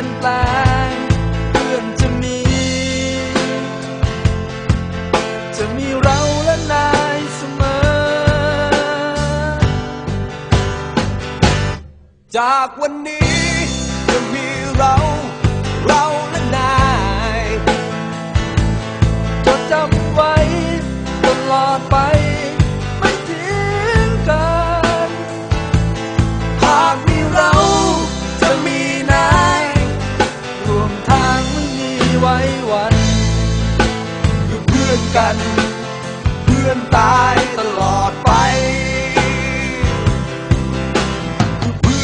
ยนแปลงเพื่อนจะมี จะมีเราและนายเสมอ จากวันนี้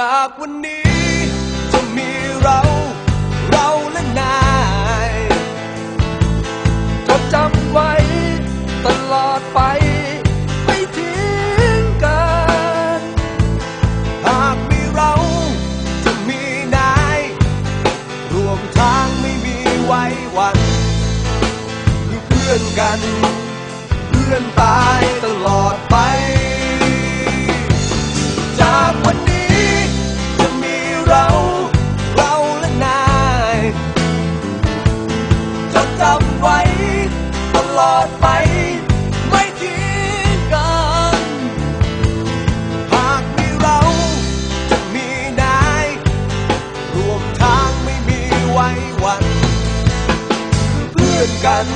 จากวันนี้จะมีเรา เราและนายจดจำไว้ตลอดไปไม่ทิ้งกัน หากมีเราจะมีนายรวมทางไม่มีไว้วันคือเพื่อนกัน เพื่อนตาย ลอดไป ไม่ทิ้งกัน หากมีเราจะมีนายรวมทางไม่มีไว้วันเพื่อนกัน